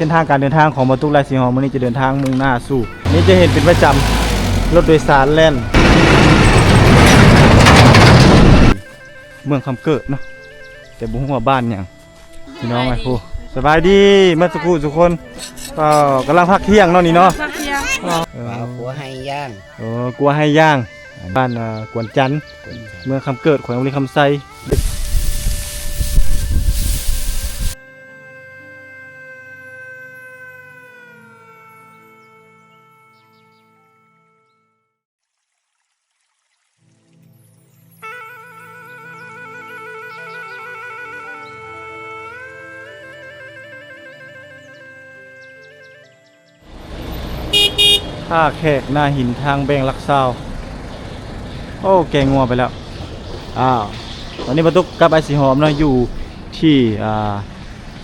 ส้นทางการเดินทางของบรรทุกลายสีหอมวันนี้จะเดินทางมุ่งหน้าสู่ นี่จะเห็นเป็นประจำรถโดยสารแล่น เมืองคำเกิดเนาะแต่บุ้งว่าบ้านอย่างพี่น้องไอ้ผู้สบายดีเมื่อสักครู่ทุกคนก็กำลังพักเที่ยงเนาะนี่เนาะพักเที่ยงเออเอาหัวให้ย่างเออกลัวให้ย่าง บ้านเอ่อกวนจันทร์เมืองคำเกิดแขวงบุรีคำไซ ท่าแขกหน้าหินทางแบงลักซาวโอ้แกงงัวไปแล้ว อ้าว ตอนนี้บรรทุกกับไอสีหอมเนาะอยู่ที่อ่า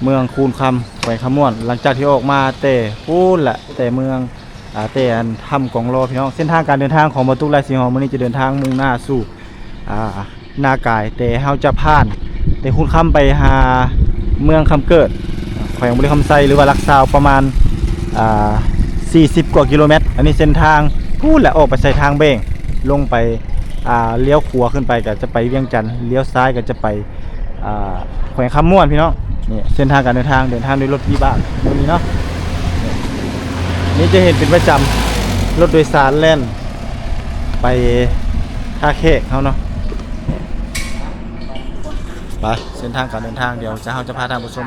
เมืองคูนคำแขวงคำม่วน หลังจากที่ออกมาแต่พูนแหละแต่เมืองอ่าแต่อันถ้ำกองรอพี่น้อง เส้นทางการเดินทางของบรรทุกไอสีหอมวันนี้จะเดินทางมุ่งหน้าสู่อ่าหนากาย แต่เฮาจะผ่าน แต่คูนคำไปหาเมืองคำเกิด แขวงบรีคำไซหรือว่าลักซาวประมาณอ่า 40 กว่ากิโลเมตร อันนี้เส้นทางพูดแหละออกไปใส่ทางเบงลงไปเลี้ยวขวาขึ้นไปก็จะไปเวียงจันทร์เลี้ยวซ้ายก็จะไปแขวงคำม่วนพี่น้องนี่เส้นทางการเดินทางเดินทางด้วยรถวิบากตรงนี้เนาะนี่จะเห็นเป็นประจำรถโดยสารแล่น ไปท่าแขกเขาเนาะไปเส้นทางการเดินทางเดี๋ยวจะเราจะพาทางผู้ชม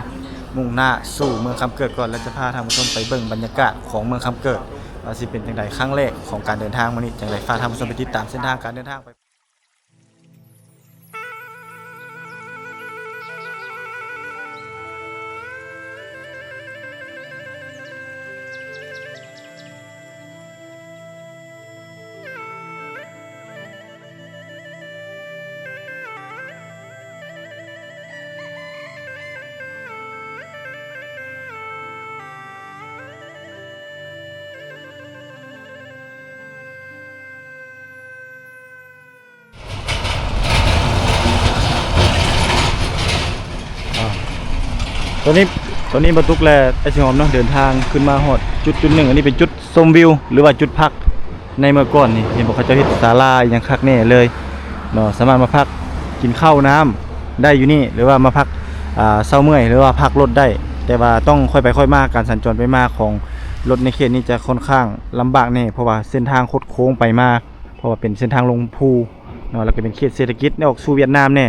มุ่งหน้าสู่เมืองคำเกิดก่อนแล้วจะพาท่านผู้ชมไปเบิ่งบรรยากาศของเมืองคำเกิดว่าสิเป็นจังไดครั้งแรกของการเดินทางมานี้จังไดพาท่านผู้ชมไปติดตามเส้นทางการเดินทางไป ตอนนี้ตอนนี้บรรทุกแลไอสิหอมเนาะเดินทางขึ้นมาฮอดจุดจุดหนึ่งอันนี้เป็นจุดชมวิว หรือว่าจุดพักในเมื่อก่อนนี่เห็นบอกเขาจะเฮ็ดศาลาอหยังคักแน่เลยเนาะสามารถมาพักกินข้าวน้ำได้อยู่นี่หรือว่ามาพักอ่าเศร้าเมื่อยหรือว่าพักรถได้ แต่ว่าต้องค่อยไปค่อยมาการสัญจรไปมาของรถในเขตนี้จะค่อนข้างลำบากแน่เพราะว่าเส้นทางคดโค้งไปมาเพราะว่าเป็นเส้นทางลงภูเนาะแล้วก็เป็นเขตเศรษฐกิจในออกสู่เวียดนามแน่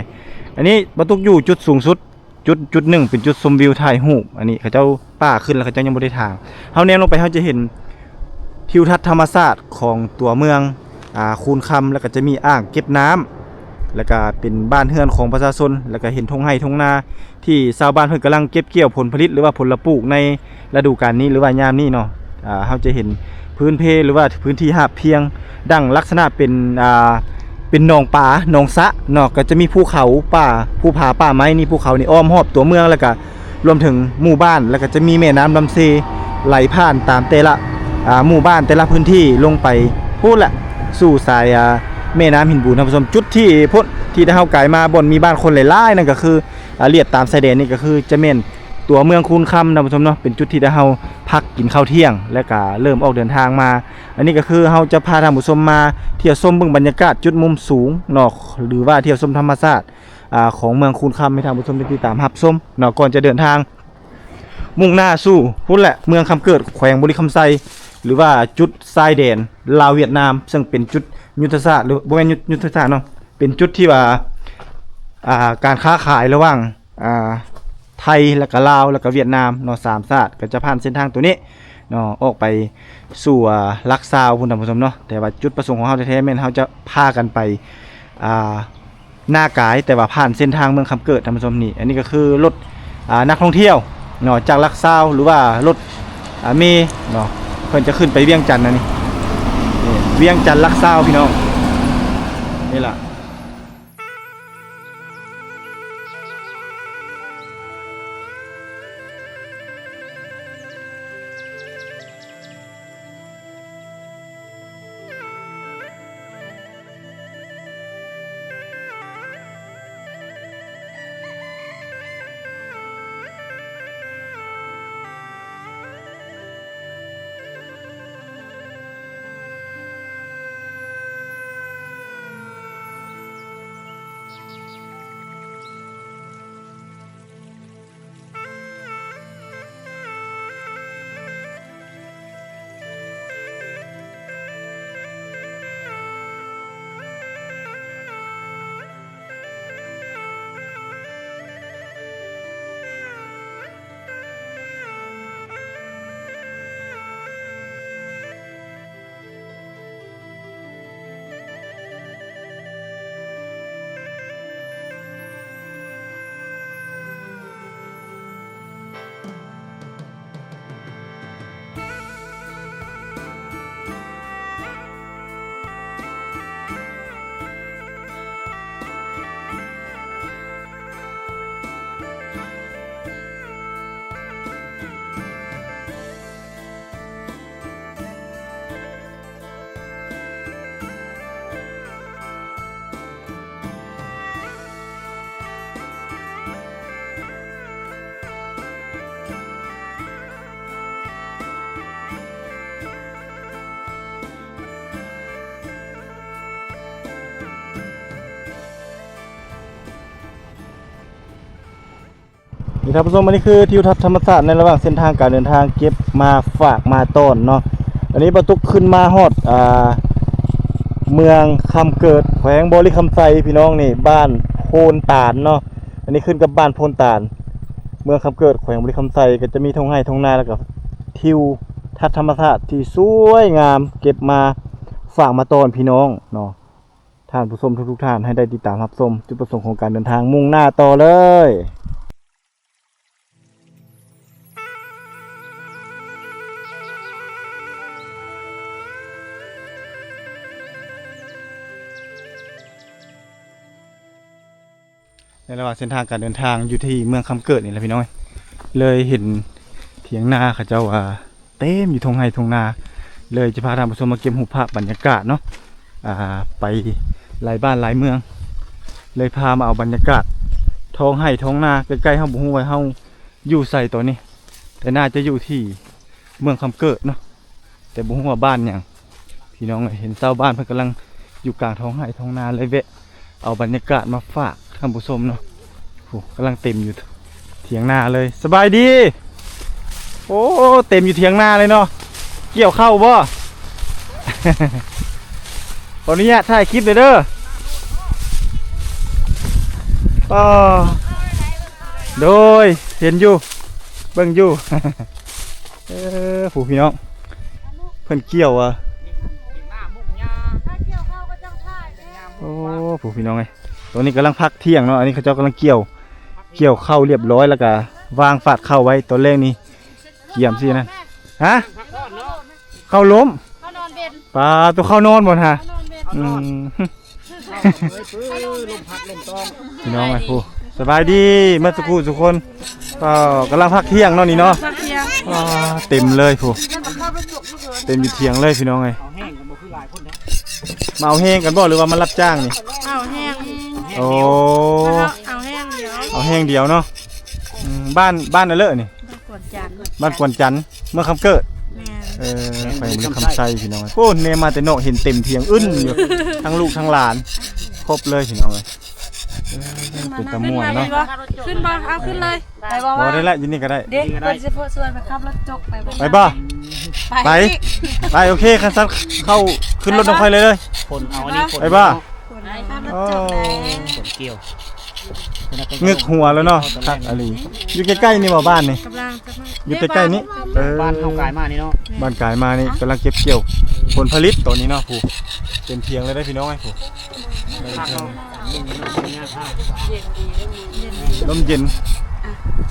อันนี้บรรทุกอยู่จุดสูงสุด จุดจุดหนึ่งเป็นจุดชมวิวถ่ายรูปอันนี้เขาเจ้าป้าขึ้นแล้วเขาเจ้ายังบ่ได้ทางเฮาแนมลงไปเฮาจะเห็นทิวทัศน์ธรรมชาติของตัวเมืองอ่าคูนคำแล้วก็จะมีอ่างเก็บน้ำแล้วก็เป็นบ้านเฮือนของประชาชนแล้วก็เห็นทงไห้ทงนาที่ชาวบ้านเพิ่นกำลังเก็บเกี่ยวผลผลิตหรือว่าผลปลูกในฤดูกาลนี้หรือว่ายามนี้เนาะอ่าเฮาจะเห็นพื้นเพหรือว่าพื้นที่หาบเพียงดังลักษณะเป็นอ่า เป็นหนองป่าหนองสะเนาะก็จะมีภูเขาป่าภูผาป่าไม้นี่ภูเขานี่อ้อมรอบตัวเมืองแล้วก็รวมถึงหมู่บ้านแล้วก็จะมีแม่น้ำลำเซไหลผ่านตามแต่ละอ่าหมู่บ้านแต่ละพื้นที่ลงไปพูดแหละสู่สายอ่าแม่น้ำหินบูนท่านผู้ชมจุดที่พ้นที่ได้เฮาไกลมาบนมีบ้านคนหลายๆนั่นก็คืออ่าเลียดตามชายแดนนี่ก็คือจะแม่น ตัวเมืองคูนคำท่านผู้ชมเนาะเป็นจุดที่ได้เฮาพักกินข้าวเที่ยง แล้วก็เริ่มออกเดินทางมา อันนี้ก็คือเราจะพาท่านผู้ชมมาเที่ยวชมเบิ่งบรรยากาศจุดมุมสูงเนาะหรือว่าเที่ยวชมธรรมชาติอ่าของเมืองคูนคำให้ท่านผู้ชมได้ติดตามรับชมเนาะก่อนจะเดินทาง มุ่งหน้าสู่พุ่นแหละเมืองคำเกิดแขวงบุรีคำไซหรือว่าจุดทรายแดนลาวเวียดนาม ซึ่งเป็นจุดยุทธศาสตร์หรือบ่แม่นยุทธยุทธศาสตร์เนาะเป็นจุดที่ว่าอ่าการค้าขายระหว่างอ่า ไทยแล้วก็ลาวแล้วก็เวียดนามเนาะสามชาติก็จะผ่านเส้นทางตัวนี้เนาะออกไปสู่ลักซาวพุ่นท่านผู้ชมเนาะแต่ว่าจุดประสงค์ของเราแท้ๆแม่นเราจะพากันไปอ่าหน้ากายแต่ว่าผ่านเส้นทางเมืองคำเกิดท่านผู้ชมนี่อันนี้ก็คือรถอ่านักท่องเที่ยวเนาะจากลักซาวหรือว่ารถอ่าเมเนาะเพิ่นจะขึ้นไปเวียงจันทน์นะนี่นี่เวียงจันทน์ลักซาวพี่น้องนี่ล่ะ นี่ครับผู้ชมอันนี้คือทิวทัศน์ธรรมศาสตร์ในระหว่างเส้นทางการเดินทางเก็บมาฝากมาต้อนเนาะอันนี้ประตุกขึ้นมาฮอดอ่าเมืองคำเกิดแขวงบริคำไซพี่น้องนี่บ้านโพนตาลเนาะอันนี้ขึ้นกับบ้านโพนตาล เมืองคำเกิดแขวงบริคำไซก็จะมีทงไห้ทงนาแล้วก็ทิวทัศน์ธรรมศาสตร์ที่สวยงาม เก็บมาฝากมาต้อนพี่น้องเนาะท่านผู้ชมทุกๆท่านให้ได้ติดตามรับชมจุดประสงค์ของการเดินทางมุ่งหน้าต่อเลย ระหว่างเส้นทางการเดินทางอยู่ที่เมืองคำเกิดนี่แหละพี่น้อย เลยเห็นเถียงนาเขาเจ้าว่าเต็มอยู่ทงไห้ทงนา เลยจะพาท่านผู้ชมมาเก็บหูภาพบรรยากาศเนาะอ่าไปหลายบ้านหลายเมือง เลยพามาเอาบรรยากาศท้องไห้ท้องนาใกล้ๆเฮาบุ้งไว้เฮาอยู่ใส่ตัวนี้ แต่น่าจะอยู่ที่เมืองคำเกิดเนาะแต่บุ้งว่าบ้านอย่างพี่น้องเห็นเจ้าบ้านเพิ่นกำลังอยู่กลางท้องไห้ท้องนาเลยแวะเอาบรรยากาศมาฝากท่านผู้ชมเนาะ โหกำลังเต็มอยู่เถียงนาเลย สบายดี โอ้เต็มอยู่เถียงนาเลยเนาะเกี่ยวเข้าวบ่ขออนุญาตถ่ายคลิปเลยเด้อก็โดยเห็นอยู่ เบิ่งอยู่เออผู้พี่น้องเพิ่นเกี่ยวอะโอ้ผู้พี่น้องไงตอนนี้กำลังพักเที่ยงเนาะอันนี้เขาเจ้ากำลังเกี่ยว เกี่ยวเข้าวเรียบร้อยแล้วก็วางฝาดเข้าไว้ตอนแรกนี่เกี่ยมสินะฮะเข้าล้มเขานอนเบนปลาตัวเข้านอนหมดฮะเขานอนเบนอืมลมพัดลมตองพี่น้องไงผู้สบายดีเมื่อสักครู่ทุกคนก็กำลังพักเที่ยงเนาะนี่เนาะพักเที่ยงอ่าเต็มเลยผู้เต็มอยู่เที่ยงเลยพี่น้องไงเอาแห้งกันบ่คือหลายคนนะมาเอาแห้งกันบ่หรือว่ามารับจ้างนี่เอาแห้งโอ้ เอาแห้งเดี๋ยวเอาแห้งเดียวเนาะอืมบ้านบ้านอะไรนี่กดจานบ้านกวนจันทร์เมื่อคำเกิดแม่เออไปมือคำไซพี่น้องโอ้เนมาแต่นอกเห็นเต็มเทียงอึ้นอยู่ทั้งลูกทั้งหลานครบเลยพี่น้องเลยเออเป็นตะม่วนเนาะขึ้นบ่เอาขึ้นเลยไปบอกบอว่าได้ละยินนี่ก็ได้ เด็กคนจะพูดส่วนไปขับรถจกไปบอกไปบ่ไป ไปโอเคคันซัดเข้าขึ้นรถน้องไฟเลยเลย คนเอาอันนี้คนไปบ้าขับรถโอ้จกไหนคนเกี่ยว งึกหัวแล้วเนาะคักอะไรอยู่ใกล้ๆนี่บ่บ้านนี่กำลังจะอยู่ใกล้ๆนี่เออบ้านเฮากายมานี่เนาะบ้านกายมานี่กำลังเก็บเกี่ยว ผลผลิตตัวนี้เนาะผู้เต็มเทียงเลยได้อพี่น้องไอ้ผู้พักเนาะนี่นี่นี่นี่ผ้าลมเย็น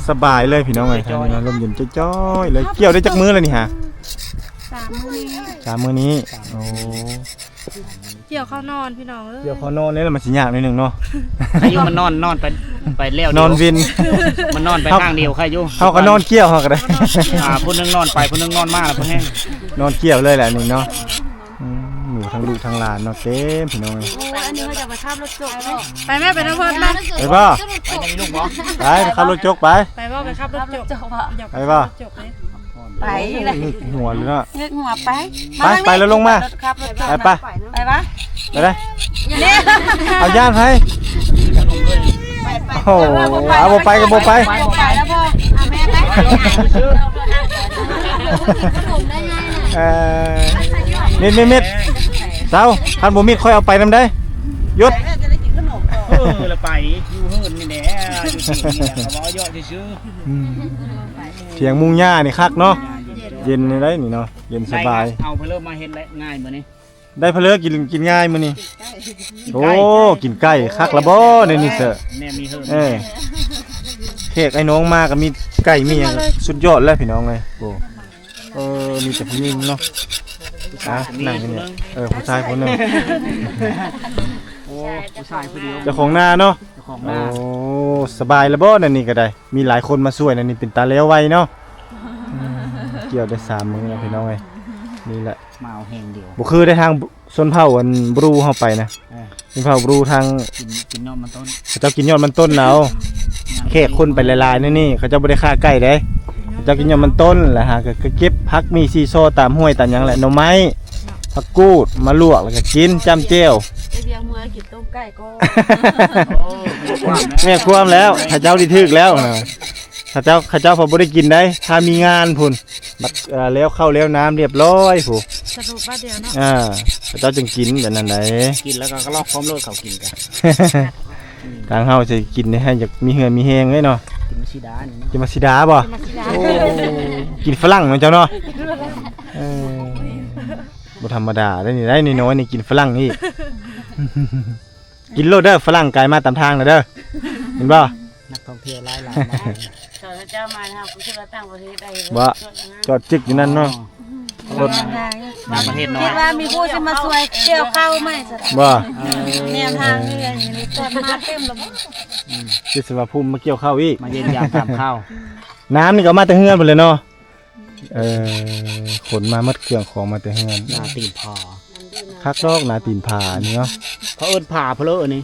สบายเลยพี่น้องไอ้ทางนี้เนาะลมเย็นจ้อยๆเลยเกี่ยวได้จักมือเลยนี่ฮะสามมื้อนี้สามมือนี้โอ้ เกี่ยวเข้านอนพี่น้องเอ้ยเดี๋ยวเขานอนนี่แหละมันสิยากนิดนึงเนาะ อายุมันนอนนอนไปไปแล้วนอนวิน มันนอนไปข้างเดียวใครอยู่เขาก็นอนเกี่ยวเขาก็ได้ อ่าผู้หนึงนอนไปผู้หนึงนอนมาแล้วเพิ่นแห้งนอนเกี่ยวเลยแหละนี่เนาะอืมหนูทั้งลูกทั้งหลานเนาะเต็มพี่น้องเอ้ยอันนี้เขาจะไปขับรถจกไหมไปแม่ไปน้ำเพิ่นมาไปบ่ไปจะมีลูกบ่ไปไปขับรถจกไป ไปบ่ไปขับรถจกจกว่ะอยากไปบ่จกเลย ไปเลยนึกหัวเลยเนาะนึกหัวไปไปไปแล้วลงมาขับรถจกไปไปไปปะไปเลยเนี่ยเอาย่านไปโอ้โหเอาบ่ไปก็บ่ไป ไปไปแล้วพ่ออะแม่ไปเออมิดมิดมิดเจ้าท่านบ่มิดค่อยเอาไปนำได้หยุด เออแล้วไปอยู่เฮิรนนี่แหละอยู่ที่นี่แหละเขาบอกย่อซื่ออืมเถียงมุงหญ้านี่คักเนาะเย็นนี่ได้นี่เนาะเย็นๆสบาย เอาไปเริ่มมาเฮ็ดแล้วง่ายมื้อนี้ได้เพลอกินกินง่ายมื้อนี้โอ้กินไก่คักละบ่ในนี่เสอะแม่มีเฮิรนเออเค้กไอ้น้องมาก็มีไก่มีหยังสุดยอดแล้วพี่น้องเลยโอ้เออมีแต่ผู้หญิงเนาะอะนั่งอยู่เนี่ยเออผู้ชายคนหนึงโอ้ ผู้ชายผู้เดียวเจ้าของนาเนาะเจ้าของโอ้บ้านสบายแล้วบ่นั่นนี่ก็ได้ มีหลายคนมาช่วยนั่นนี่เป็นตาเลี้ยวไวเนาะอืมเกี่ยวได้สามมื้อแล้วพี่น้องเอ้ยนี่แหละมาเอาแห้งเดียว บ่คือได้ทางชนเผ่าอันบรูเฮาไปนะเออ ชนเผ่าบรูทางกินกินนมมันต้นเขาเจ้ากินยอดมันต้นเอาแขกคนไปหลายๆนี่นี่เขาเจ้าบ่ได้ฆ่าไก่เด้เขาเจ้ากินยอดมันต้นแหละฮะก็ก็เก็บผักมีซีโซตามห้วยตามหยังแหละหน่อไม้ ผักกูดมาลวกแล้วก็กินจ้ำเจียวไอเบียงมือกินต้มไก่ก็โอ้ไม่ความนะแม่ความแล้วถ้าเจ้าดีทึกแล้วนะข้าเจ้าข้าเจ้าพอบ่ได้กินได้ถ้ามีงานพุ่นบัดเอ่อแล้วเข้าแล้วน้ำเรียบร้อยผู้สรุปว่าเดี๋ยวเนาะอ่าข้าเจ้าจึงกินแบบนั้นไหนกินแล้วก็ก็ลอกพร้อมโลดเขากินกันทางเฮาสิกินให้อยากมีเหือมีแฮงไว้เนาะกินมาชิดานี่เนาะจะมาสิดาบ่ มาสิดาโอ้กินฝรั่งเนาะเจ้าเนาะเออ บ่ธรรมดาได้นี่ได้นี่น้อยนี่กินฝรั่งนี่ กินโลดเด้อฝรั่งไกลมาตามทางน่ะเด้อเห็นบ่นักท่องเที่ยวหลายหลายเจ้าเจ้ามาทำคุณชื่อตั้งประเทศได้บ่จอดจึกอยู่นั่นเนาะรถบางประเทศน้อคิยดว่ามีผู้จะมาช่วยเกี่ยวข้าวไหมสิบ่แนวทางนี่อย่างนี้ต้นมาเต็มแล้วสิสว่าภูมิมาเกี่ยวข้าวอีกมาเย็นยามตามข้าวน้ำนี่ก็เอามาแต่เฮือนหมดเลยเนาะ เออขนมาหมดเครื่องของมาแต่เฮือนหน้าตีนพอคักดอกหนาตีนผานี่เนาะเขาเอิ้นผ่าเพลออันนี้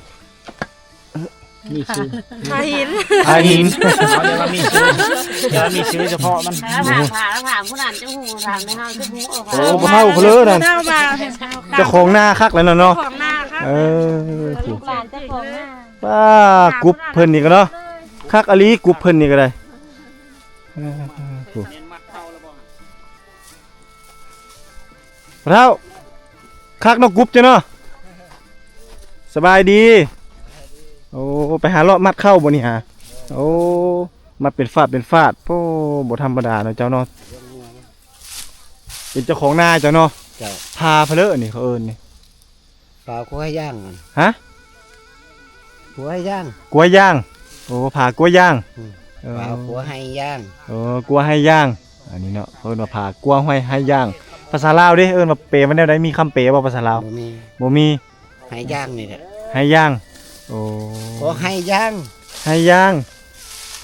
นี่ชื่อพาหินอาหินเขาเรียกว่ามีชื่อเดี๋ยวมีชื่อเฉพาะมันแล้วถามผ่าแล้วถามผู้นั้นจะหูถามในห้างจะหูโอ้บ่เฮาเพลอนั่นเจ้ามาเจ้าของหน้าคักแล้วเนาะเนาะของหน้าครับเออลูกหลานเจ้าของหน้าป้ากรุ๊ปเพิ่นนี่ก็เนาะคักอลีกรุ๊ปเพิ่นนี่ก็ได้ เออโอ้พระเท่าคักเนาะกรุ๊ปจ้ะเนาะสบายดี โอ้ไปหาเลาะมัดเข้าบ่นี่ฮะโอ้มาเป็นฟาดเป็นฟาดโอ้บ่ธรรมดาเนาะเจ้าเนาะเป็นเจ้าของหน้าเจ้าเนาะเจ้าพาเพลอนี่เขาเอิ้นนี่ปลาก็ให้ย่างมันฮะหัวให้ย่าง กล้วยย่าง โอ้ผากล้วยย่างอืม เออปลาหัวให้ย่างโอ้กลัวให้ย่าง อันนี้เนาะเอิ้นว่าผากลัวให้ให้ย่าง ภาษาลาวเด้เอิ้นว่าเปรมันแนวใดมีคำเปรบ่ภาษาลาวบ่มีบ่มีให้ย่างนี่แหละให้ย่างโอ้ก็ให้ย่างให้ย่าง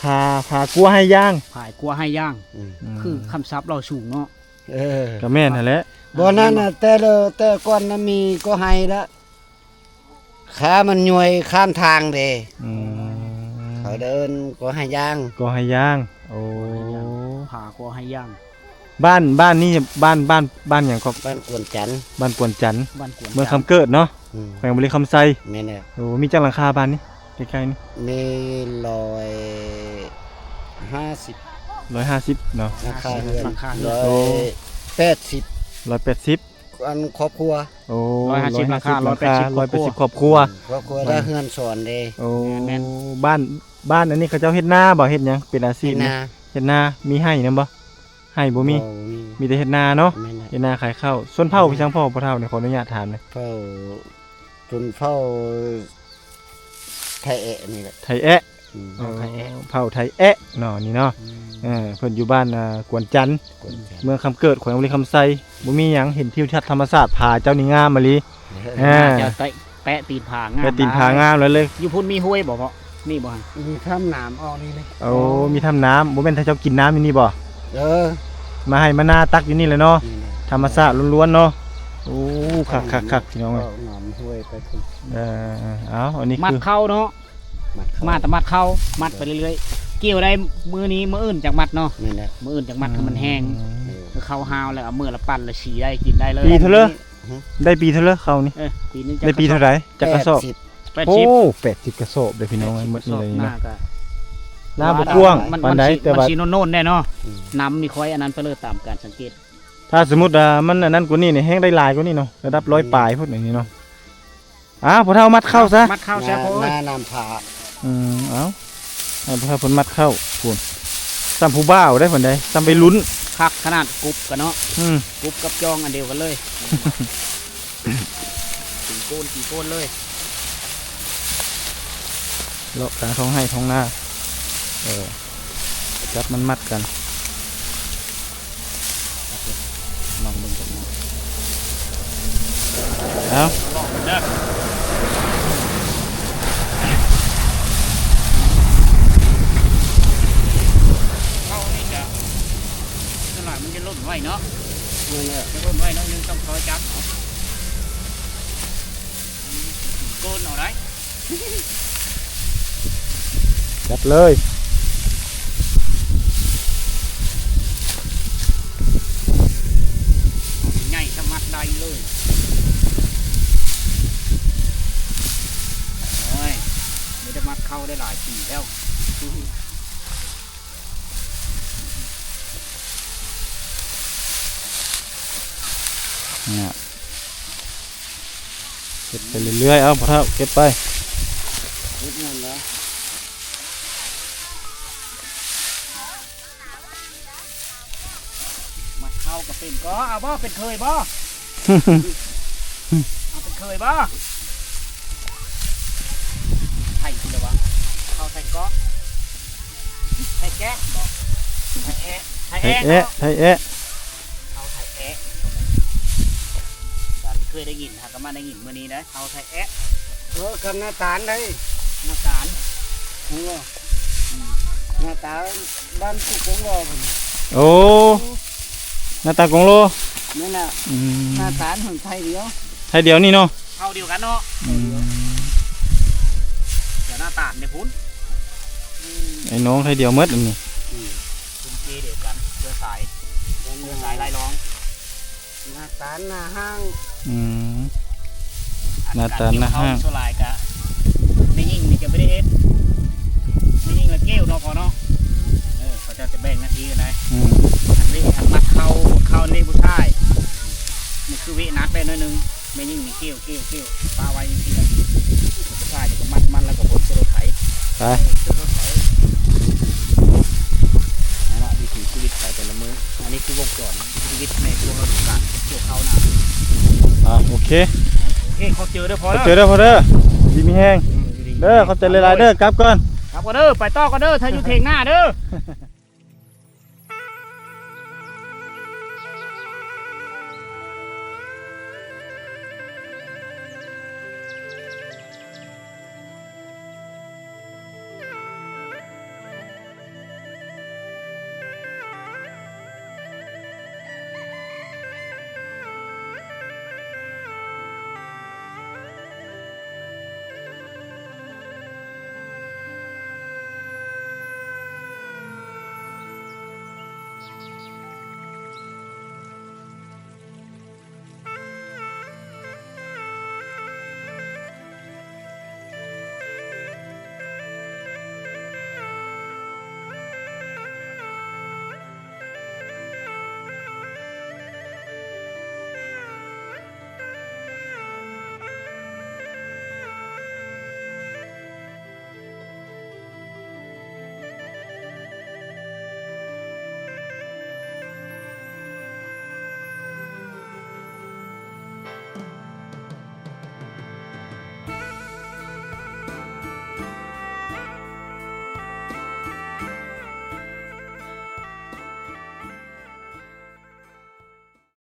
ผาผากลัวให้ย่างผายกลัวให้ย่าง อืมมคือคำศัพท์เราสูงเนาะเออก็แม่นนั่นแหละบ่นั่นน่ะแต่เลอแต่ก่อนน่ะมีก็ให้ละขามันย่วยข้ามทางเด้อืมเขาเดินก็ให้ย่างก็ให้ย่างโอ้ผ่ากลัวให้ย่าง บ้านบ้านนี่บ้านบ้านบ้านหยังก็บ้านกวนจันทน์บ้านกวนจันทน์บ้านกวนเมืองคำเกิดเนาะอืมแขวงบุรีคำไซแม่นแหละโอ้มีจังหลังคาบ้านนี่ใกล้ๆนี่มีร้อยห้าสิบ150เนาะ ราคาเรือนราคาร้อโอ้ยแปดสิบ180อันครอบครัวโอ้150ราคาหลังคา180 180ครอบครัว ครอบครัวได้เฮือนสอนเด้โอ้แม่น บ้านบ้านอันนี้เขาเจ้าเฮ็ดนาบ่เฮ็ดหยังเป็นอาชีที่พนาเฮ็ดนามีให้นํบ่ ให้บ่มีบ่มี มีแต่เฮ็ดนาเนาะ แม่นแหละเฮ็ดนาขายข้าว ส่วนเผาพี่ช่างพ่อบ่เฒ่าเนี่ยขออนุญาตถามหน่อยเฝ้าจนเฝ้าไทยเอะนี่แหละไทยแอะอืมเผาเผาไทยแอะเนาะนี่เนาะ เออเพิ่นอยู่บ้านอ่ากวนจันทน์กวนจันทน์เมืองคำเกิดแขวงบุรีคำไซบ่มีหยังเห็นทิวทัศน์ธรรมศาสตร์ผาเจ้านี่งามมาลีเอออ่า จะแตะแปะตีนผางามแต่ตีนผางามแล้วเลย อยู่พุ่นมีห้วยบ่เพาะนี่บ่ฮะมีถ้ำหนามออกนี่เลยโอ้มีทำน้ำบ่แม่นถ้าเจ้ากินน้ำอยู่นี่บ่ เออมาให้มาหน้าตักอยู่นี่เลยเนาะนี่แหละธรรมศาสตร์ล้วนๆเนาะโอ้คักๆๆพี่น้องเอ้ยก็หนามห้วยไปคุณเออเอาอันนี้มัดคือเข้าเนาะมัดเข้มาแต่มัดเข้ามัดไปเรื่อยๆ เกี่ยวได้มือนี้มืออื่นจากมัดเนาะนี่แหละมืออื่นจากมัดให้มันแห้งเออคือเข้าหาวแล้วเอามือละปั่นละฉีได้กินได้เลยปีเท่าเลอได้ปีเท่าเลอเขานี่เออปีนึงจะได้ปีเท่าไหร่จักกระสอบแปดสิบแปดโอ้สิบ80กระสอบเลยพี่น้องเอ้ยหมดนี่เลยหน้าเนาะก็ห น้าบ่กว้างมันปานใดมันสิแต่มันว่าสีโน่นๆได้เนาะอืมน้ำมีค่อยอันนั้นไปเลยตามการสังเกตถ้าสมมุติว่ามันอันนั้นกว่านี้นี่แห้งได้หลายกว่านี้เนาะระดับร้อยปลายพุ่นอย่างนี้เนาะอ้าวพอเท่ามัดเข้าซะมัดเข้าหแซ่น้าบโอ้หยน้าน้ำผาอืมเอาให้พอเท่าเพิ่นมัดเข้าพุ่นซ้ำผู้บ่าวได้เพิ่นได้ซ้ำไปลุ้น คักขนาดกรุบกันเนาะอืมกรุบกับจองอันเดียวกันเลยตีโกนตีโกนเลยเลาะกลางท้องให้ท้องหน้า เออจับมันมัดกันลองเบิ่งกันเนาะเอาเด้อเข้านี่จะขนาดมันจะล่นไว้เนาะนี่แหละจะล่นไว้เนาะยังต้องคอยจับเอาโกนเอาได้จับเลย ใหญ่สมัดใดเลยโอ้ยไม่ได้มัดเข้าได้หลายปีแล้ว เนี่ยเก็บไปเรื่อยๆเอาพอเท่าเก็บไปเฮ็ดนั่นแล้วมาเข้ากับเป็นก็เอาบ่เป็นเคยบ่เอาเป็นเคยบ่ไทยเลยวะเข้าไทยก็ไทยแกะบ่ไทยแอะไทยไทยแอะแอะไทยแอะ เอาไทยแอะฉัน เคยได้ยินฮะก็มาได้ยินมื้อนี้นะเอาไทยแอะเออคำหน้าตาลได้น้ำตาลหัวหน้าตาบ้านกูคงรอพุ่นโอ้หน้าตากงโลนั่นน่ะอืมหน้าตาลของไทยเดียวไทยเดียวนี่เนาะเข้าเดียวกันเนาะอืมเดี๋ยวหน้าตาลในพุ้นไอ้น้องไทยเดียวหมดอันนี้คุณเจเดียวกันเรือสายเรือสายไล่ร้อง หน้าตาลหน้าห้างอืม หน้าตาลหน้าห้าง โซลายกะไม่ยิ่งนี่จะไม่ได้เอฟไม่ยิ่งละเกี้ยวเนาะพอเนาะเออเขาจะจะแบ่งหน้าที่กันนะอืมอันนี้อันมัดเข้าเข้านี่ผู้ชายนี่คือวินักได้หน้อยหนึงไม่ยิ่งมีเกี้ยวเกี้ยวเกี้ยวปลาไว้อยังที่ละผู้ชายจะก็มัดมันแล้วก็บดจะรถไถไปจะรถไถนั่นแหละวิถีชีวิตไปแต่ละมื้ออันนี้คือวงจรชีวิตในช่วงฤดูกาล เกี่ยวข้าวหน้าอะโอเคโอเคเขาเจอเด้อพอขอแล้วเจอเด้อพอเด้อดีมีแห้งอืมอยู่ดีเด้อเขาเจอหลายๆเด้อกลับก่อนครับก็เด้อไปต่อก็เด้อถ้าอยู่เทงหน้าเด้อ